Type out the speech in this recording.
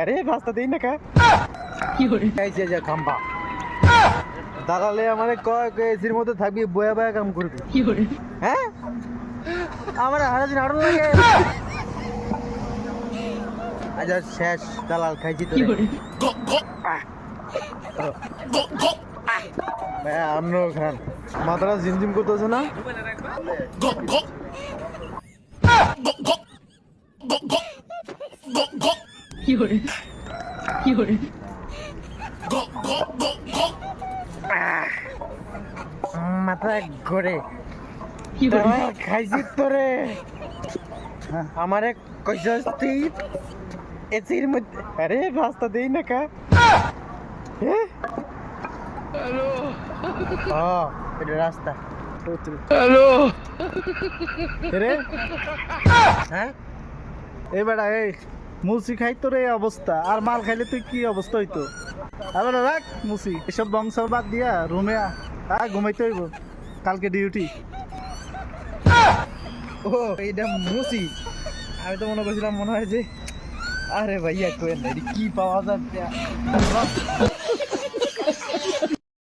আরে রাস্তা দেই না কা। এই যে যে খাম্বা। দাঁড়ালে আমারে কয় এসির মধ্যে থাকবি বয়া বয়া কাম করবি। হ্যাঁ? আমার হারা দিন আড়ন লাগে। আজ শেষ দালাল খাইছি তো হ্যাঁ আমরাও খান মাথাটা ঝিমঝিম করতেছে না? মাথা ঘরে। দালাল খাইছি তোরে? আমারে কইছস তুই এসির মধ্যে আরে রাস্তা দেই না কা হ্যালো ও এটা রাস্তা হ্যালো রে হ্যাঁ এই বেড়া এই মুসি খাই তোর এই অবস্থা। আর মাল খাইলে তুই কি অবস্থা হইতো? আবার রাখ মুসি এসব বংশ বাদ দিয়া রুমে আ, ঘুমাইতে হইব। কালকে ডিউটি ও এইটা মুসি। আমি তো মনে করছিলাম মনে হয় যে আরে ভাইয়া কোয়েন কি পাওয়া যাচ্ছে?